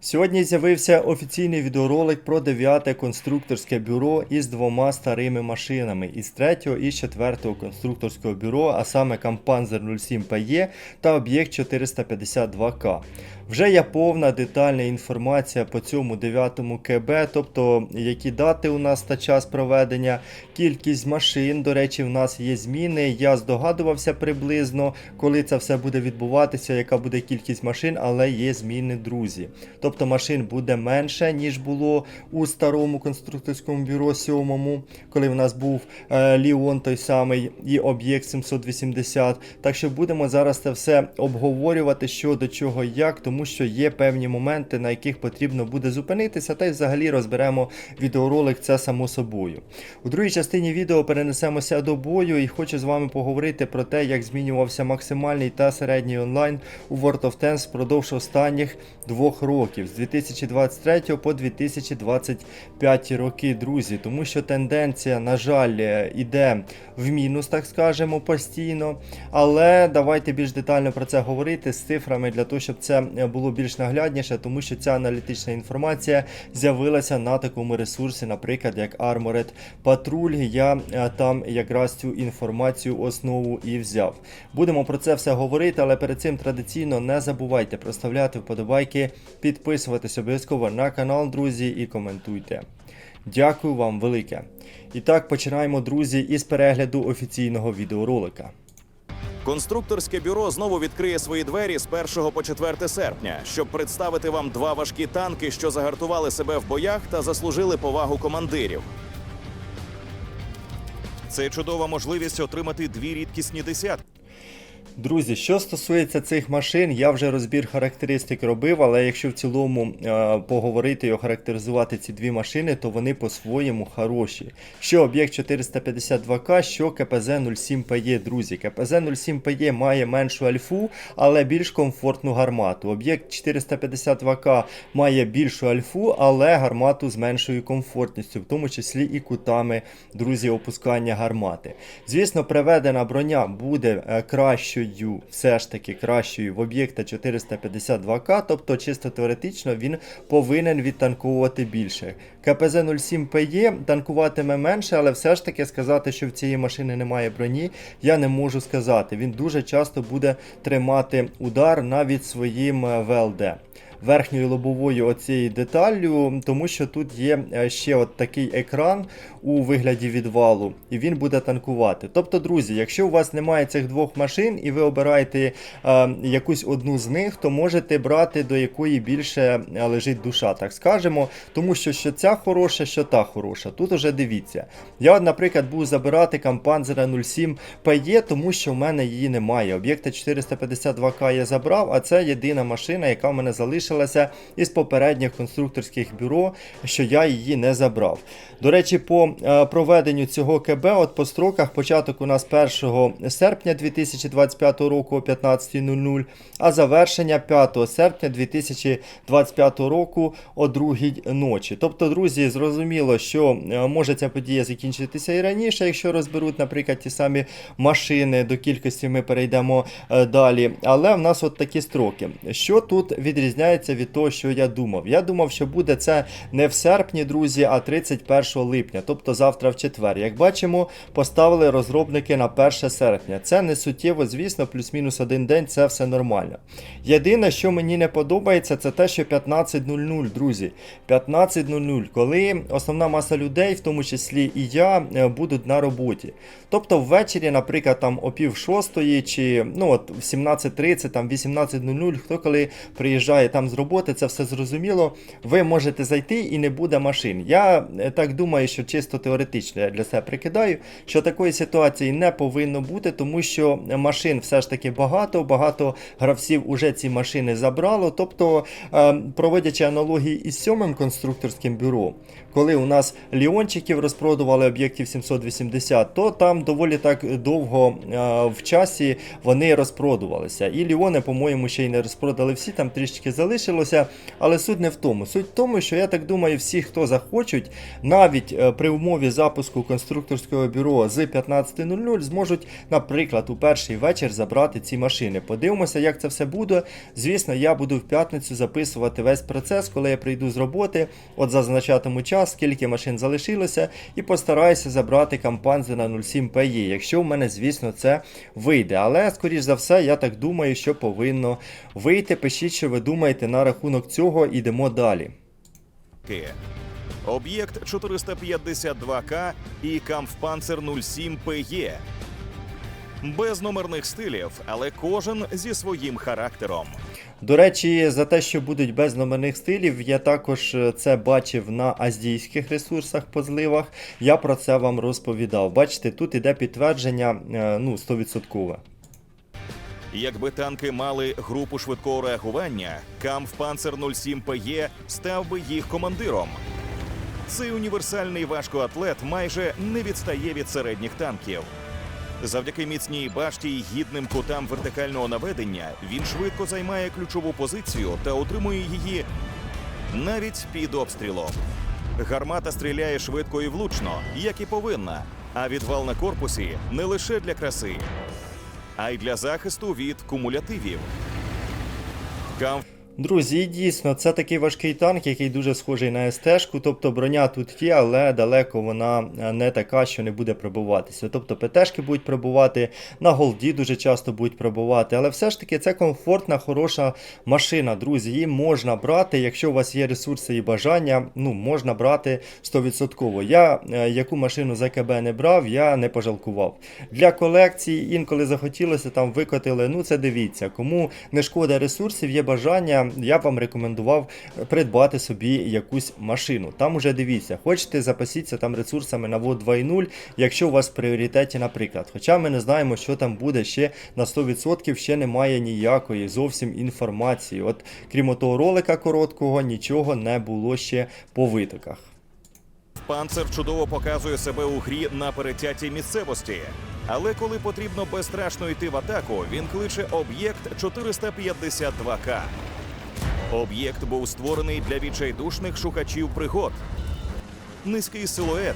Сьогодні з'явився офіційний відеоролик про 9 конструкторське бюро із двома старими машинами із 3 і 4-го конструкторського бюро, а саме Кампанзер 07 PE та об'єкт 452К. Вже є повна детальна інформація по цьому 9-му КБ, тобто які дати у нас та час проведення, кількість машин. До речі, в нас є зміни. Я здогадувався приблизно, коли це все буде відбуватися, яка буде кількість машин, але є зміни, друзі. Тобто машин буде менше, ніж було у старому конструкторському бюро 7, коли в нас був е, Ліон той самий і об'єкт 780. Так що будемо зараз це все обговорювати, що до чого, як, тому що є певні моменти, на яких потрібно буде зупинитися, та й взагалі розберемо відеоролик це само собою. У другій частині відео перенесемося до бою і хочу з вами поговорити про те, як змінювався максимальний та середній онлайн у World of Tanks впродовж останніх двох років з 2023 по 2025 роки, друзі. Тому що тенденція, на жаль, е, іде в мінус, так скажемо, постійно. Але давайте більш детально про це говорити з цифрами для того, щоб це е, було більш наглядніше, тому що ця аналітична інформація з'явилася на такому ресурсі, наприклад, як Armored Patrol. Я е, там якраз цю інформацію основу і взяв. Будемо про це все говорити, але перед цим традиційно не забувайте проставляти вподобайки, підписуватись обов'язково на канал, друзі, і коментуйте. Дякую вам велике. І так починаємо, друзі, із перегляду офіційного відеоролика. Конструкторське бюро знову відкриє свої двері з 1 по 4 серпня, щоб представити вам два важкі танки, що загартували себе в боях та заслужили повагу командирів. Це чудова можливість отримати дві рідкісні десятки. Друзі, що стосується цих машин, я вже розбір характеристик робив, але якщо в цілому е, поговорити і охарактеризувати ці дві машини, то вони по-своєму хороші. Що об'єкт 452К, що КПЗ 07 ПЕ, друзі. КПЗ 07 ПЕ має меншу альфу, але більш комфортну гармату. Об'єкт 452К має більшу альфу, але гармату з меншою комфортністю, в тому числі і кутами, друзі, опускання гармати. Звісно, приведена броня буде е, кращою, все ж таки кращою в об'єкта 452К, тобто чисто теоретично він повинен відтанковувати більше. КПЗ 07ПЄ танкуватиме менше, але все ж таки сказати, що в цієї машини немає броні, я не можу сказати. Він дуже часто буде тримати удар навіть своїм е, ВЛД верхньою лобовою оцією деталлю, тому що тут є е, ще от такий екран у вигляді відвалу, і він буде танкувати. Тобто, друзі, якщо у вас немає цих двох машин і ви обираєте е, якусь одну з них, то можете брати до якої більше е, лежить душа, так скажемо. Тому що що ця хороша, що та хороша. Тут уже дивіться. Я, наприклад, був забирати Кампанзера 07 PE, тому що в мене її немає. Об'єкта 452К я забрав, а це єдина машина, яка в мене залишилася із попередніх конструкторських бюро, що я її не забрав. До речі, по е, проведенню цього КБ, от по строках, початок у нас 1 серпня 2025 року о 15.00, а завершення 5 серпня 2025 року о 2 ночі. Тобто, друзі, зрозуміло, що е, може ця подія закінчитися і раніше, якщо розберуть, наприклад, ті самі машини, до кількості ми перейдемо е, далі. Але в нас от такі строки. Що тут відрізняється від того, що я думав? Я думав, що буде це не в серпні, друзі, а 31 липня, тобто завтра в четвер. Як бачимо, поставили розробники на 1 серпня. Це не суттєво, звісно, плюс-мінус один день, це все нормально. Єдине, що мені не подобається, це те, що 15.00, друзі. 15.00, коли основна маса людей, в тому числі і я, е, будуть на роботі. Тобто ввечері, наприклад, там о пів шостої чи ну от в 17.30, там 18.00, хто коли приїжджає там з роботи, це все зрозуміло. Ви можете зайти і не буде машин. Я е, так думаю, що чисто теоретично я для себе прикидаю, що такої ситуації не повинно бути, тому що машин все ж таки багато, багато гравців уже ці машини забрало. Тобто, е, проводячи аналогії із сьомим конструкторським бюро, коли у нас ліончиків розпродували об'єктів 780, то там доволі так довго е, в часі вони розпродувалися. І ліони, по-моєму, ще й не розпродали всі, там залишилися. залишилося. Але суть не в тому. Суть в тому, що я так думаю, всі, хто захочуть, навіть е, при умові запуску конструкторського бюро з 15.00 зможуть, наприклад, у перший вечір забрати ці машини. Подивимося, як це все буде. Звісно, я буду в п'ятницю записувати весь процес, коли я прийду з роботи, от зазначатиму час, скільки машин залишилося, і постараюся забрати кампанзена 07 PE, якщо в мене, звісно, це вийде. Але, скоріш за все, я так думаю, що повинно вийти. Пишіть, що ви думаєте на рахунок цього, ідемо далі. Об'єкт 452К і Камфпанцер 07 ПЕ. Без номерних стилів, але кожен зі своїм характером. До речі, за те, що будуть без номерних стилів, я також е, це бачив на аздійських ресурсах по зливах. Я про це вам розповідав. Бачите, тут іде підтвердження е, ну, 100%. Якби танки мали групу швидкого реагування, Камфпанцер 07 ПЕ став би їх командиром. Цей універсальний важкоатлет майже не відстає від середніх танків. Завдяки міцній башті й гідним кутам вертикального наведення він швидко займає ключову позицію та отримує її навіть під обстрілом. Гармата стріляє швидко і влучно, як і повинна, а відвал на корпусі не лише для краси, а й для захисту від кумулятивів. Друзі, дійсно, це такий важкий танк, який дуже схожий на СТ-шку, тобто броня тут є, але далеко вона е, не така, що не буде пробуватися. Тобто ПТшки будуть пробувати, на голді дуже часто будуть пробувати, але все ж таки це комфортна, хороша машина, друзі. Її можна брати, якщо у вас є ресурси і бажання, ну можна брати 100%. Я е, яку машину з АКБ не брав, я не пожалкував. Для колекції інколи захотілося там викотили. Ну це дивіться, кому не шкода ресурсів, є бажання я б вам рекомендував придбати собі якусь машину. Там уже дивіться, хочете запасіться там ресурсами на ВОД 2.0, якщо у вас в пріоритеті, наприклад. Хоча ми не знаємо, що там буде ще на 100%, ще немає ніякої зовсім інформації. От крім того ролика короткого, нічого не було ще по витоках. Панцер чудово показує себе у грі на перетятій місцевості. Але коли потрібно безстрашно йти в атаку, він кличе об'єкт 452К. Об'єкт був створений для відчайдушних шукачів пригод. Низький силует,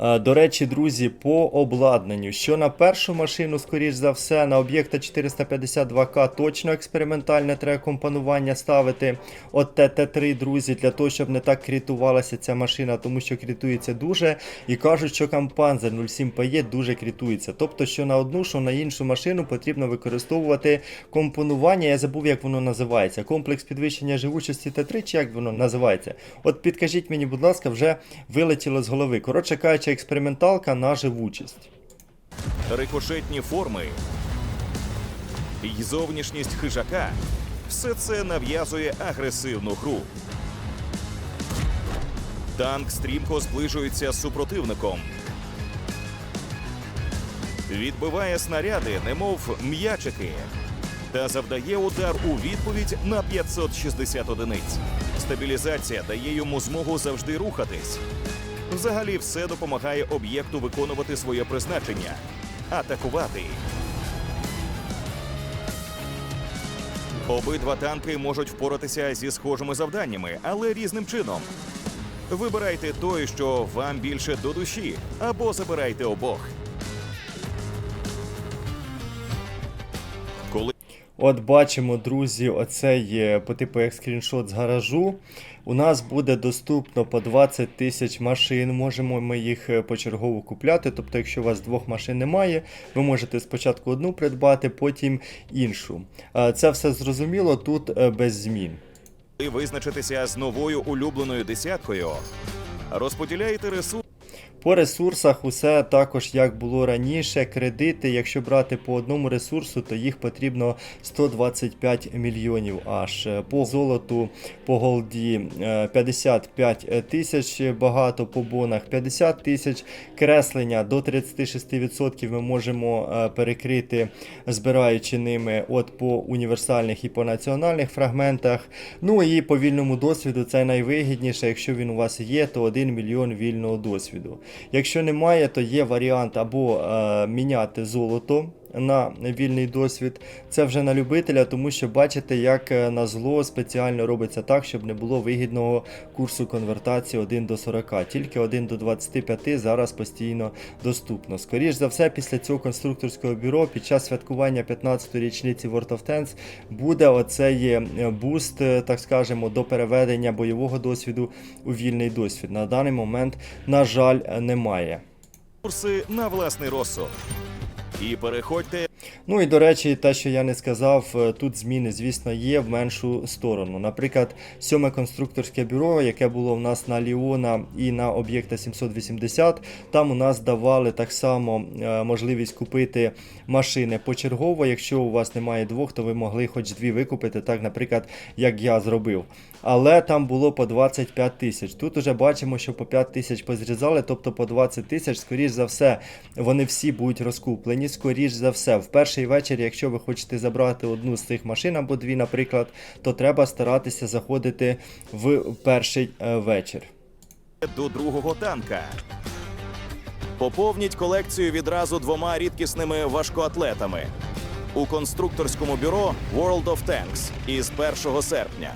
До речі, друзі, по обладнанню, що на першу машину, скоріш за все, на об'єкта 452К точно експериментальне треба компонування ставити. От ТТ3, друзі, для того, щоб не так крітувалася ця машина, тому що крітується дуже. І кажуть, що Кампанзер 07 PE дуже крітується. Тобто, що на одну, що на іншу машину потрібно використовувати компонування. Я забув, як воно називається. Комплекс підвищення живучості Т3, чи як воно називається? От підкажіть мені, будь ласка, вже вилетіло з голови. Коротше кажучи, експерименталка на живучість. рикошетні форми і зовнішність хижака все це нав'язує агресивну гру. Танк стрімко зближується з супротивником. Відбиває снаряди, немов м'ячики, та завдає удар у відповідь на 560 одиниць. Стабілізація дає йому змогу завжди рухатись. Взагалі, все допомагає об'єкту виконувати своє призначення атакувати. Обидва танки можуть впоратися зі схожими завданнями, але різним чином. Вибирайте той, що вам більше до душі, або забирайте обох. От бачимо, друзі, оцей по типу як скріншот з гаражу. У нас буде доступно по 20 тисяч машин. Можемо ми їх е, почергово купляти. Тобто, якщо у вас двох машин немає, ви можете спочатку одну придбати, потім іншу. Е, Це все зрозуміло, тут е, без змін. визначитися з новою улюбленою десяткою, розподіляєте ресурси. По ресурсах усе також як було раніше. Кредити, якщо брати по одному ресурсу, то їх потрібно 125 мільйонів аж. По золоту, по голді е, 55 тисяч багато, по бонах 50 тисяч. Креслення до 36% ми можемо е, перекрити, збираючи ними от по універсальних і по національних фрагментах. Ну і по вільному досвіду це найвигідніше. Якщо він у вас є, то 1 мільйон вільного досвіду. Якщо немає, то є варіант або е, міняти золото на вільний досвід. Це вже на любителя, тому що бачите, як е, на зло спеціально робиться так, щоб не було вигідного курсу конвертації 1 до 40. Тільки 1 до 25 зараз постійно доступно. Скоріш за все, після цього конструкторського бюро під час святкування 15-ї річниці World of Tanks буде оцей е, буст, е, так скажемо, до переведення бойового досвіду у вільний досвід. На даний момент, на жаль, немає. Курси на власний розсуд. І переходьте Ну і до речі, те, що я не сказав, е, тут зміни, звісно, є в меншу сторону. Наприклад, сьоме конструкторське бюро, яке було в нас на Ліона і на об'єкта 780, там у нас давали так само е, можливість купити машини почергово. Якщо у вас немає двох, то ви могли хоч дві викупити, так, наприклад, як я зробив. Але там було по 25 тисяч. Тут уже бачимо, що по 5 тисяч позрізали, тобто по 20 тисяч, скоріш за все, вони всі будуть розкуплені. Скоріш за все, в перший вечір, якщо ви хочете забрати одну з цих машин або дві, наприклад, то треба старатися заходити в перший е, вечір. до другого танка. Поповніть колекцію відразу двома рідкісними важкоатлетами у конструкторському бюро World of Tanks із 1 серпня.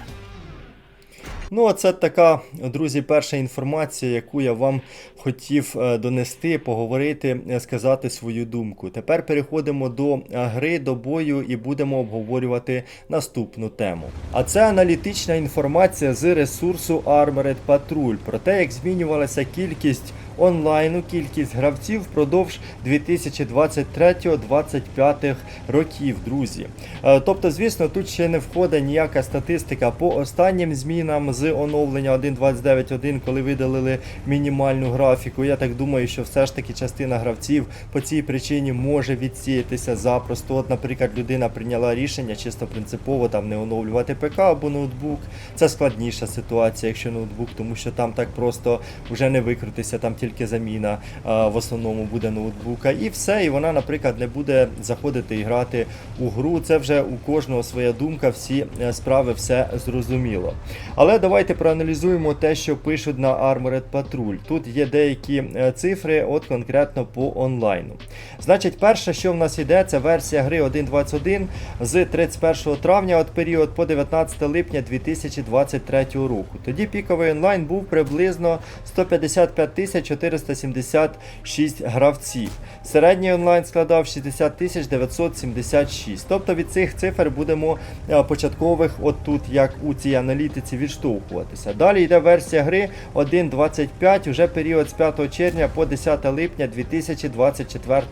Ну, це така, друзі, перша інформація, яку я вам хотів е, донести, поговорити, е, сказати свою думку. Тепер переходимо до е, гри, до бою і будемо обговорювати наступну тему. А це аналітична інформація з ресурсу Armored Patrol про те, як змінювалася кількість онлайну, кількість гравців впродовж 2023-2025 років, друзі. Е, Тобто, звісно, тут ще не входить ніяка статистика по останнім змінам з оновлення 1.29.1, коли видалили мінімальну графіку. Я так думаю, що все ж таки частина гравців по цій причині може відсіятися запросто. От, наприклад, людина прийняла рішення чисто принципово там не оновлювати ПК або ноутбук. Це складніша ситуація, якщо ноутбук, тому що там так просто вже не викрутися, там тільки заміна а, в основному буде ноутбука. І все, і вона, наприклад, не буде заходити і грати у гру. Це вже у кожного своя думка, всі е, справи все зрозуміло. Але давайте проаналізуємо те, що пишуть на Armored Patrol. Тут є деякі е, цифри, от конкретно по онлайну. Значить, перше, що в нас йде, це версія гри 1.21 з 31 травня от період по 19 липня 2023 року. Тоді піковий онлайн був приблизно 155 тисяч 476 гравців. Середній онлайн складав 60 976. Тобто від цих цифр будемо е, початкових, от тут, як у цій аналітиці, відштовхуватися. Далі йде версія гри 1.25, вже період з 5 червня по 10 липня 2024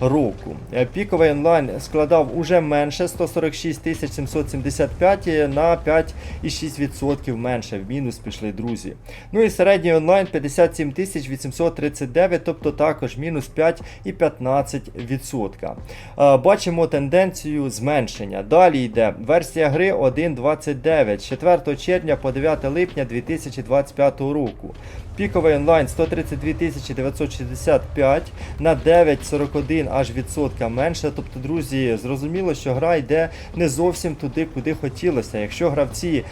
року. Е, Піковий онлайн складав уже менше 146 775 на 5,6% менше. В мінус пішли друзі. Ну і середній онлайн 57 тисяч 839, тобто також мінус 5,15%. Е, Бачимо тенденцію зменшення. Далі йде версія гри 1.29 з 4 червня по 9 липня 2025 року. Піковий онлайн 132 965 на 9,41 аж відсотка менше. Тобто, друзі, зрозуміло, що гра йде не зовсім туди, куди хотілося. Якщо гравці, е,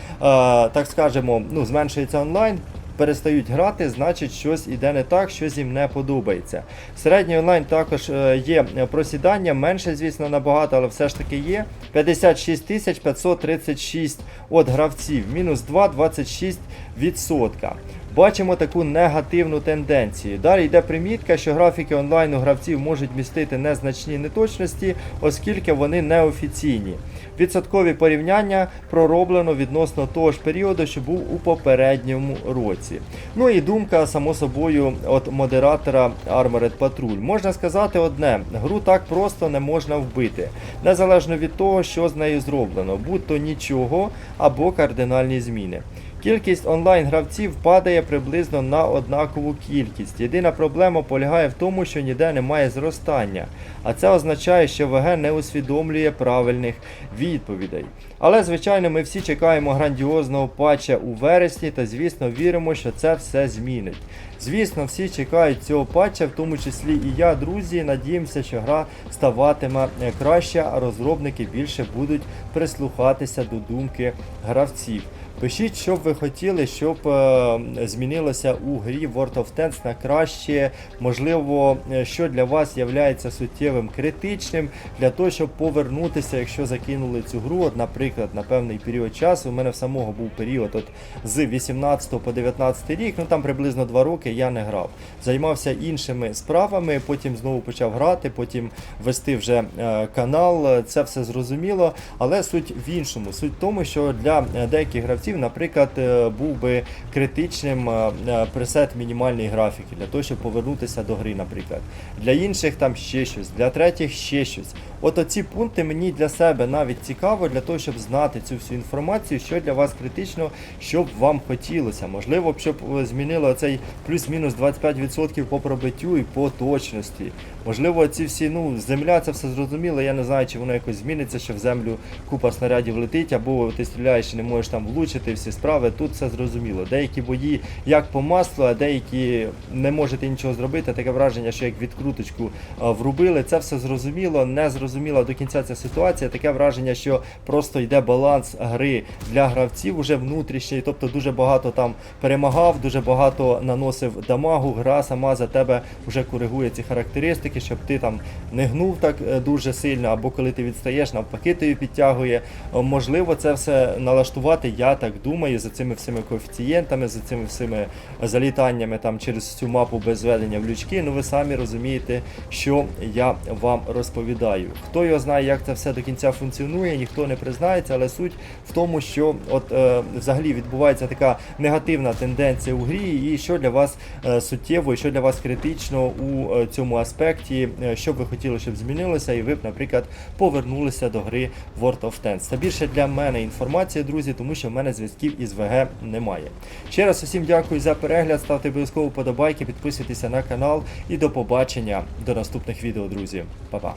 так скажемо, ну, зменшується онлайн. Перестають грати, значить щось іде не так, щось їм не подобається. Середній онлайн також е, є просідання, менше, звісно, набагато, але все ж таки є. 56 тисяч 536 от гравців, мінус 2,26%. Бачимо таку негативну тенденцію. Далі йде примітка, що графіки онлайну гравців можуть містити незначні неточності, оскільки вони неофіційні. Відсоткові порівняння пророблено відносно того ж періоду, що був у попередньому році. Ну і думка, само собою, от модератора Armored Patrol. Можна сказати одне: гру так просто не можна вбити, незалежно від того, що з нею зроблено, будь то нічого або кардинальні зміни. Кількість онлайн-гравців падає приблизно на однакову кількість. Єдина проблема полягає в тому, що ніде немає зростання, а це означає, що ВГ не усвідомлює правильних відповідей. Але, звичайно, ми всі чекаємо грандіозного патча у вересні та, звісно, віримо, що це все змінить. Звісно, всі чекають цього патча, в тому числі і я, друзі. Надіємося, що гра ставатиме краще, а розробники більше будуть прислухатися до думки гравців. Пишіть, що б ви хотіли, щоб е, змінилося у грі World of Tanks на краще. Можливо, е, що для вас є суттєвим критичним для того, щоб повернутися, якщо закинули цю гру. От, наприклад, на певний період часу. У мене в самого був період от, з 18 по 19 рік, ну там приблизно 2 роки я не грав. Займався іншими справами, потім знову почав грати, потім вести вже е, канал. Це все зрозуміло, але суть в іншому. Суть в тому, що для деяких гравців, наприклад, е, був би критичним е, е, пресет мінімальної графіки для того, щоб повернутися до гри, наприклад. Для інших там ще щось, для третіх ще щось. От оці пункти мені для себе навіть цікаво, для того, щоб знати цю всю інформацію, що для вас критично, що б вам хотілося. Можливо, щоб змінило цей плюс-мінус 25% по пробиттю і по точності. Можливо, ці всі, ну, земля це все зрозуміло. Я не знаю, чи воно якось зміниться, що в землю купа снарядів летить, або ти стріляєш і не можеш там влучити всі справи. Тут все зрозуміло. Деякі бої як по маслу, а деякі не можете нічого зробити. Таке враження, що як відкруточку врубили. Це все зрозуміло, не зрозуміла до кінця ця ситуація. Таке враження, що просто йде баланс гри для гравців уже внутрішній, тобто дуже багато там перемагав, дуже багато наносив дамагу. Гра сама за тебе вже коригує ці характеристики, щоб ти там не гнув так е, дуже сильно, або коли ти відстаєш, навпаки тобі підтягує. Е, Можливо, це все налаштувати, я так думаю, за цими всіми коефіцієнтами, за цими всіми залітаннями там через цю мапу без зведення в лючки. Ну ви самі розумієте, що я вам розповідаю. Хто його знає, як це все до кінця функціонує, ніхто не признається, але суть в тому, що от е, взагалі відбувається така негативна тенденція у грі, і що для вас е, суттєво, і що для вас критично у цьому аспекті, е, що б ви хотіли, щоб змінилося, і ви б, наприклад, повернулися до гри World of Tanks. Це більше для мене інформація, друзі, тому що в мене зв'язків із ВГ немає. Ще раз усім дякую за перегляд, ставте обов'язково подобайки, підписуйтеся на канал і до побачення до наступних відео, друзі. Па-па.